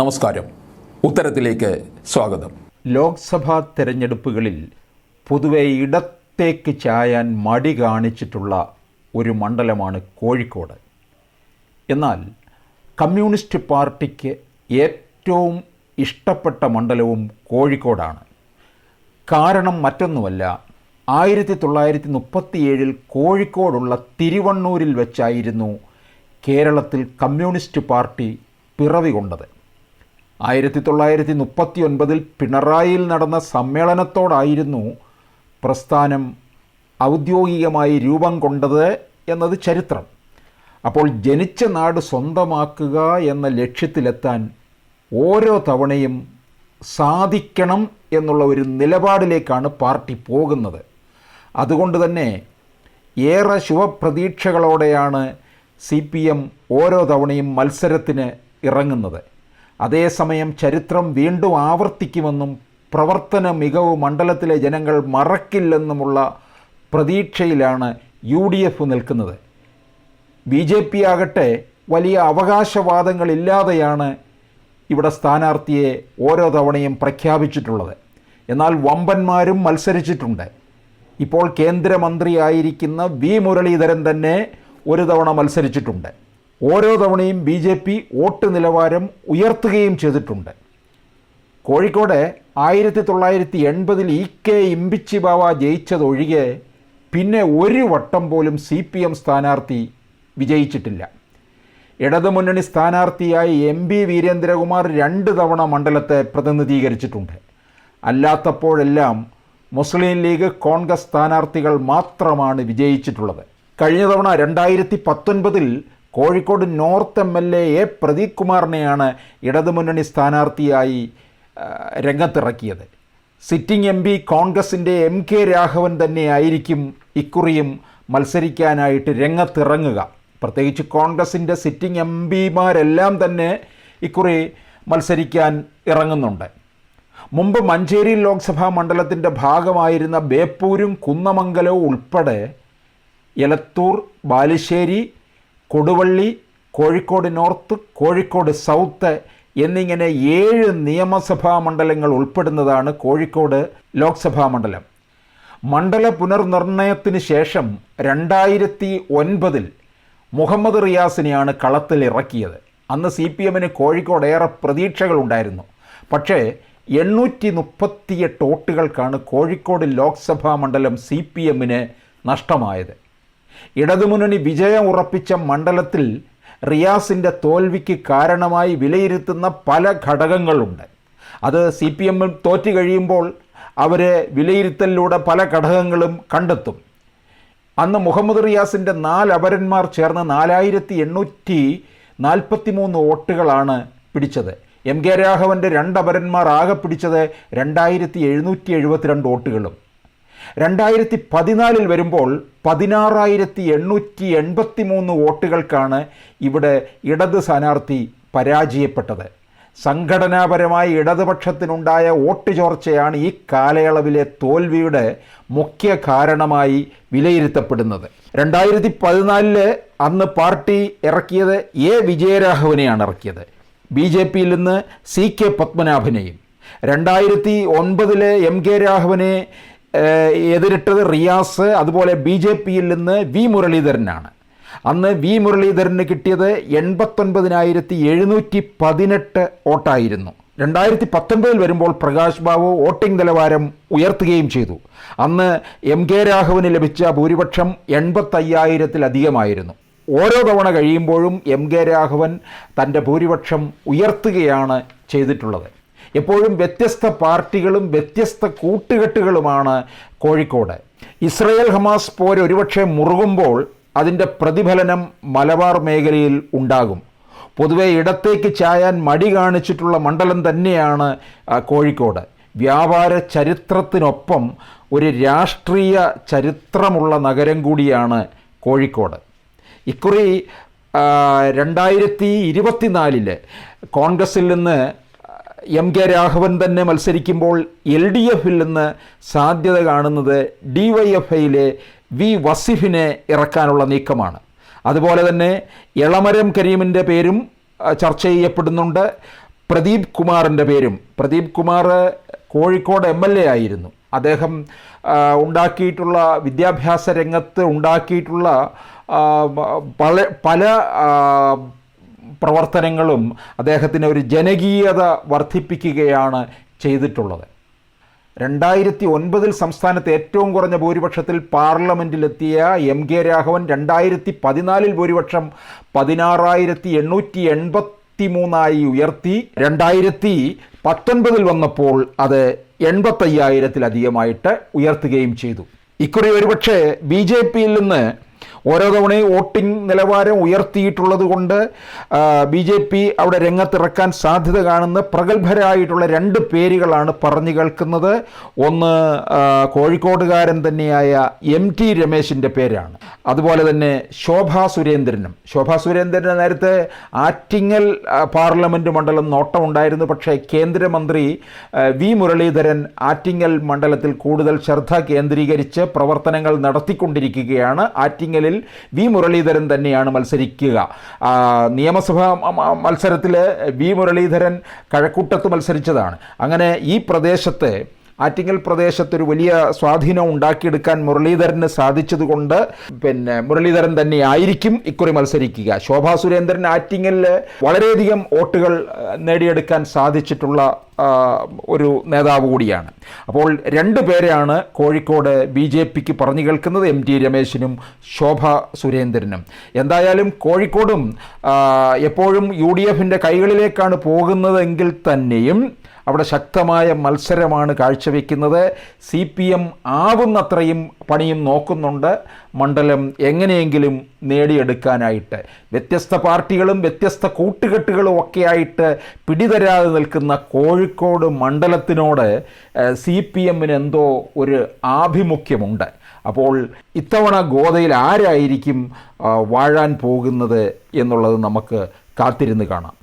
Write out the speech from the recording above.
നമസ്കാരം. ഉത്തരത്തിലേക്ക് സ്വാഗതം. ലോക്സഭാ തെരഞ്ഞെടുപ്പുകളിൽ പൊതുവെ ഇടത്തേക്ക് ചായാൻ മടി കാണിച്ചിട്ടുള്ള ഒരു മണ്ഡലമാണ് കോഴിക്കോട്. എന്നാൽ കമ്മ്യൂണിസ്റ്റ് പാർട്ടിക്ക് ഏറ്റവും ഇഷ്ടപ്പെട്ട മണ്ഡലവും കോഴിക്കോടാണ്. കാരണം മറ്റൊന്നുമല്ല ആയിരത്തി തൊള്ളായിരത്തി മുപ്പത്തിയേഴിൽ കോഴിക്കോടുള്ള തിരുവണ്ണൂരിൽ വെച്ചായിരുന്നു കേരളത്തിൽ കമ്മ്യൂണിസ്റ്റ് പാർട്ടി പിറവി കൊണ്ടത് ആയിരത്തി തൊള്ളായിരത്തി മുപ്പത്തി ഒൻപതിൽ പിണറായിയിൽ നടന്ന സമ്മേളനത്തോടായിരുന്നു പ്രസ്ഥാനം ഔദ്യോഗികമായി രൂപം കൊണ്ടത് എന്നത് ചരിത്രം. അപ്പോൾ ജനിച്ച നാട് സ്വന്തമാക്കുക എന്ന ലക്ഷ്യത്തിലെത്താൻ ഓരോ തവണയും സാധിക്കണം എന്നുള്ള ഒരു നിലപാടിലേക്കാണ് പാർട്ടി പോകുന്നത്. അതുകൊണ്ട് തന്നെ ഏറെ ശുഭപ്രതീക്ഷകളോടെയാണ് സി പി എം ഓരോ തവണയും മത്സരത്തിന് ഇറങ്ങുന്നത്. അതേസമയം ചരിത്രം വീണ്ടും ആവർത്തിക്കുമെന്നും പ്രവർത്തന മികവ് മണ്ഡലത്തിലെ ജനങ്ങൾ മറക്കില്ലെന്നുമുള്ള പ്രതീക്ഷയിലാണ് യു ഡി എഫ് നിൽക്കുന്നത്. ബി ജെ പി ആകട്ടെ വലിയ അവകാശവാദങ്ങളില്ലാതെയാണ് ഇവിടെ സ്ഥാനാർത്ഥിയെ ഓരോ തവണയും പ്രഖ്യാപിച്ചിട്ടുള്ളത്. എന്നാൽ വമ്പന്മാരും മത്സരിച്ചിട്ടുണ്ട്. ഇപ്പോൾ കേന്ദ്രമന്ത്രിയായിരിക്കുന്ന വി മുരളീധരൻ തന്നെ ഒരു തവണ മത്സരിച്ചിട്ടുണ്ട്. ഓരോ തവണയും ബി ജെ പി വോട്ട് നിലവാരം ഉയർത്തുകയും ചെയ്തിട്ടുണ്ട്. കോഴിക്കോട് ആയിരത്തി തൊള്ളായിരത്തി എൺപതിൽ ഇ കെ ഇമ്പിച്ചി ബാവ ജയിച്ചതൊഴികെ പിന്നെ ഒരു വട്ടം പോലും സി പി എം സ്ഥാനാർത്ഥി വിജയിച്ചിട്ടില്ല. ഇടതുമുന്നണി സ്ഥാനാർത്ഥിയായി എം ബി വീരേന്ദ്രകുമാർ രണ്ട് തവണ മണ്ഡലത്തെ പ്രതിനിധീകരിച്ചിട്ടുണ്ട്. അല്ലാത്തപ്പോഴെല്ലാം മുസ്ലിം ലീഗ് കോൺഗ്രസ് സ്ഥാനാർത്ഥികൾ മാത്രമാണ് വിജയിച്ചിട്ടുള്ളത്. കഴിഞ്ഞ തവണ രണ്ടായിരത്തി പത്തൊൻപതിൽ Kozhikode north M L A A Pradeep കുമാറിനെയാണ് ഇടതുമുന്നണി സ്ഥാനാർത്ഥിയായി രംഗത്തിറക്കിയത്. സിറ്റിംഗ് എം പി കോൺഗ്രസിന്റെ എം കെ രാഘവൻ തന്നെയായിരിക്കും ഇക്കുറിയും മത്സരിക്കാനായിട്ട് രംഗത്തിറങ്ങുക. പ്രത്യേകിച്ച് കോൺഗ്രസിന്റെ സിറ്റിംഗ് എം പിമാരെല്ലാം തന്നെ ഇക്കുറി മത്സരിക്കാൻ ഇറങ്ങുന്നുണ്ട്. മുമ്പ് മഞ്ചേരി ലോക്സഭാ മണ്ഡലത്തിന്റെ ഭാഗമായിരുന്ന ബേപ്പൂരും കുന്നമംഗലവും ഉൾപ്പെടെ എലത്തൂർ ബാലുശ്ശേരി കൊടുവള്ളി കോഴിക്കോട് നോർത്ത് കോഴിക്കോട് സൗത്ത് എന്നിങ്ങനെ ഏഴ് നിയമസഭാ മണ്ഡലങ്ങൾ ഉൾപ്പെടുന്നതാണ് കോഴിക്കോട് ലോക്സഭാ മണ്ഡലം. മണ്ഡല പുനർനിർണയത്തിന് ശേഷം രണ്ടായിരത്തി ഒൻപതിൽ മുഹമ്മദ് റിയാസിനെയാണ് കളത്തിൽ ഇറക്കിയത് അന്ന് സി പി എമ്മിന് കോഴിക്കോട് ഏറെ പ്രതീക്ഷകളുണ്ടായിരുന്നു. പക്ഷേ എണ്ണൂറ്റി മുപ്പത്തിയെട്ട് വോട്ടുകൾക്കാണ് കോഴിക്കോട് ലോക്സഭാ മണ്ഡലം സി പി എമ്മിന് നഷ്ടമായത്. ഇടതുമുന്നണി വിജയം ഉറപ്പിച്ച മണ്ഡലത്തിൽ റിയാസിന്റെ തോൽവിക്ക് കാരണമായി വിലയിരുത്തുന്ന പല ഘടകങ്ങളുണ്ട്. അത് സി പി എമ്മിൽ തോറ്റു കഴിയുമ്പോൾ അവരെ വിലയിരുത്തലിലൂടെ പല ഘടകങ്ങളും കണ്ടെത്തും. അന്ന് മുഹമ്മദ് റിയാസിന്റെ നാല് അപരന്മാർ ചേർന്ന് നാലായിരത്തി എണ്ണൂറ്റി നാൽപ്പത്തി മൂന്ന് വോട്ടുകളാണ് പിടിച്ചത്. എം കെ രാഘവന്റെ രണ്ട് അപരന്മാർ ആകെ പിടിച്ചത് രണ്ടായിരത്തി എഴുന്നൂറ്റി എഴുപത്തിരണ്ട് വോട്ടുകളും. രണ്ടായിരത്തി പതിനാലിൽ വരുമ്പോൾ പതിനാറായിരത്തി എണ്ണൂറ്റി എൺപത്തി മൂന്ന് വോട്ടുകൾക്കാണ് ഇവിടെ ഇടത് സ്ഥാനാർത്ഥി പരാജയപ്പെട്ടത്. സംഘടനാപരമായി ഇടതുപക്ഷത്തിനുണ്ടായ വോട്ട് ചോർച്ചയാണ് ഈ കാലയളവിലെ തോൽവിയുടെ മുഖ്യ കാരണമായി വിലയിരുത്തപ്പെടുന്നത്. രണ്ടായിരത്തി പതിനാലിൽ അന്ന് പാർട്ടി ഇറക്കിയത് എ വിജയരാഘവനെയാണ് ഇറക്കിയത്. ബി ജെ പിയിൽ നിന്ന് സി കെ പത്മനാഭനെയും. രണ്ടായിരത്തി ഒൻപതിലെ എം കെ രാഘവനെ എതിരിട്ടത് റിയാസ് അതുപോലെ ബി ജെ പിയിൽ നിന്ന് വി മുരളീധരനാണ്. അന്ന് വി മുരളീധരന് കിട്ടിയത് എൺപത്തൊൻപതിനായിരത്തി എഴുന്നൂറ്റി പതിനെട്ട് വോട്ടായിരുന്നു. രണ്ടായിരത്തി പത്തൊൻപതിൽ വരുമ്പോൾ പ്രകാശ് ബാബു വോട്ടിംഗ് നിലവാരം ഉയർത്തുകയും ചെയ്തു. അന്ന് എം കെ രാഘവന് ലഭിച്ച ഭൂരിപക്ഷം എൺപത്തയ്യായിരത്തിലധികമായിരുന്നു. ഓരോ തവണ കഴിയുമ്പോഴും എം കെ രാഘവൻ തന്റെ ഭൂരിപക്ഷം ഉയർത്തുകയാണ് ചെയ്തിട്ടുള്ളത്. എപ്പോഴും വ്യത്യസ്ത പാർട്ടികളും വ്യത്യസ്ത കൂട്ടുകെട്ടുകളുമാണ് കോഴിക്കോട്. ഇസ്രയേൽ ഹമാസ് പോര് ഒരുപക്ഷെ മുറുകുമ്പോൾ അതിന്റെ പ്രതിഫലനം മലബാർ മേഖലയിൽ ഉണ്ടാകും. പൊതുവെ ഇടത്തേക്ക് ചായാൻ മടി കാണിച്ചിട്ടുള്ള മണ്ഡലം തന്നെയാണ് കോഴിക്കോട്. വ്യാപാര ചരിത്രത്തിനൊപ്പം ഒരു രാഷ്ട്രീയ ചരിത്രമുള്ള നഗരം കൂടിയാണ് കോഴിക്കോട്. ഇക്കുറി രണ്ടായിരത്തി ഇരുപത്തിനാലിൽ കോൺഗ്രസിൽ നിന്ന് എം കെ രാഘവൻ തന്നെ മത്സരിക്കുമ്പോൾ എൽ ഡി എഫിൽ നിന്ന് സാധ്യത കാണുന്നത് ഡി വൈ എഫ് ഐയിലെ വി വസിഫിനെ ഇറക്കാനുള്ള നീക്കമാണ്. അതുപോലെ തന്നെ എളമരം കരീമിന്റെ പേരും ചർച്ച ചെയ്യപ്പെടുന്നുണ്ട്. പ്രദീപ് കുമാറിന്റെ പേരും. Pradeep Kumar Kozhikode M L A ആയിരുന്നു. അദ്ദേഹം ഉണ്ടാക്കിയിട്ടുള്ള വിദ്യാഭ്യാസ രംഗത്ത് ഉണ്ടാക്കിയിട്ടുള്ള പല പല പ്രവർത്തനങ്ങളും അദ്ദേഹത്തിന് ഒരു ജനകീയത വർദ്ധിപ്പിക്കുകയാണ് ചെയ്തിട്ടുള്ളത്. രണ്ടായിരത്തി ഒൻപതിൽ സംസ്ഥാനത്ത് ഏറ്റവും കുറഞ്ഞ ഭൂരിപക്ഷത്തിൽ പാർലമെന്റിലെത്തിയ എം കെ രാഘവൻ രണ്ടായിരത്തി പതിനാലിൽ ഭൂരിപക്ഷം പതിനാറായിരത്തി എണ്ണൂറ്റി എൺപത്തി മൂന്നായി ഉയർത്തി. രണ്ടായിരത്തി പത്തൊൻപതിൽ വന്നപ്പോൾ അത് എൺപത്തയ്യായിരത്തിലധികമായിട്ട് ഉയർത്തുകയും ചെയ്തു. ഇക്കുറി ഒരുപക്ഷെ ബി ജെ പിയിൽ നിന്ന് ഓരോ തവണയും വോട്ടിംഗ് നിലവാരം ഉയർത്തിയിട്ടുള്ളത് കൊണ്ട് ബി ജെ പി അവിടെ രംഗത്തിറക്കാൻ സാധ്യത കാണുന്ന പ്രഗത്ഭരായിട്ടുള്ള രണ്ട് പേരുകളാണ് പറഞ്ഞു കേൾക്കുന്നത്. ഒന്ന് കോഴിക്കോടുകാരൻ തന്നെയായ എം ടി രമേശിന്റെ പേരാണ്. അതുപോലെ തന്നെ ശോഭാ സുരേന്ദ്രനും. ശോഭാ സുരേന്ദ്രന് നേരത്തെ ആറ്റിങ്ങൽ പാർലമെന്റ് മണ്ഡലം നോട്ടമുണ്ടായിരുന്നു. പക്ഷേ കേന്ദ്രമന്ത്രി വി മുരളീധരൻ ആറ്റിങ്ങൽ മണ്ഡലത്തിൽ കൂടുതൽ ശ്രദ്ധ കേന്ദ്രീകരിച്ച് പ്രവർത്തനങ്ങൾ നടത്തിക്കൊണ്ടിരിക്കുകയാണ്. ആറ്റിങ്ങലിൽ വി മുരളീധരൻ തന്നെയാണ് മത്സരിക്കുക. നിയമസഭാ മത്സരത്തിൽ വി മുരളീധരൻ കഴക്കൂട്ടത്ത് മത്സരിച്ചതാണ്. അങ്ങനെ ഈ പ്രദേശത്ത് ആറ്റിങ്ങൽ പ്രദേശത്ത് ഒരു വലിയ സ്വാധീനം ഉണ്ടാക്കിയെടുക്കാൻ മുരളീധരന് സാധിച്ചതുകൊണ്ട് പിന്നെ മുരളീധരൻ തന്നെ ആയിരിക്കും ഇക്കുറി മത്സരിക്കുക. ശോഭാ സുരേന്ദ്രൻ ആറ്റിങ്ങലിൽ വളരെയധികം വോട്ടുകൾ നേടിയെടുക്കാൻ സാധിച്ചിട്ടുള്ള ഒരു നേതാവ് കൂടിയാണ്. അപ്പോൾ രണ്ട് പേരെയാണ് കോഴിക്കോട് ബി ജെ പിക്ക് പറഞ്ഞു കേൾക്കുന്നത് എം ടി രമേശിനും ശോഭ സുരേന്ദ്രനും. എന്തായാലും കോഴിക്കോടും എപ്പോഴും യു ഡി എഫിന്റെ കൈകളിലേക്കാണ് പോകുന്നതെങ്കിൽ തന്നെയും അവിടെ ശക്തമായ മത്സരമാണ് കാഴ്ചവെക്കുന്നത്. സി പി എം ആവുന്നത്രയും പണിയും നോക്കുന്നുണ്ട്. മണ്ഡലം എങ്ങനെയെങ്കിലും നേടിയെടുക്കാനായിട്ട്. വ്യത്യസ്ത പാർട്ടികളും വ്യത്യസ്ത കൂട്ടുകെട്ടുകളും ഒക്കെ ആയിട്ട് പിടിതരാതെ നിൽക്കുന്ന കോഴിക്കോട് മണ്ഡലത്തിനോട് സി പി എമ്മിന് എന്തോ ഒരു ആഭിമുഖ്യമുണ്ട്. അപ്പോൾ ഇത്തവണ ഗോതയിൽ ആരായിരിക്കും വാഴാൻ പോകുന്നത് എന്നുള്ളത് നമുക്ക് കാത്തിരുന്ന് കാണാം.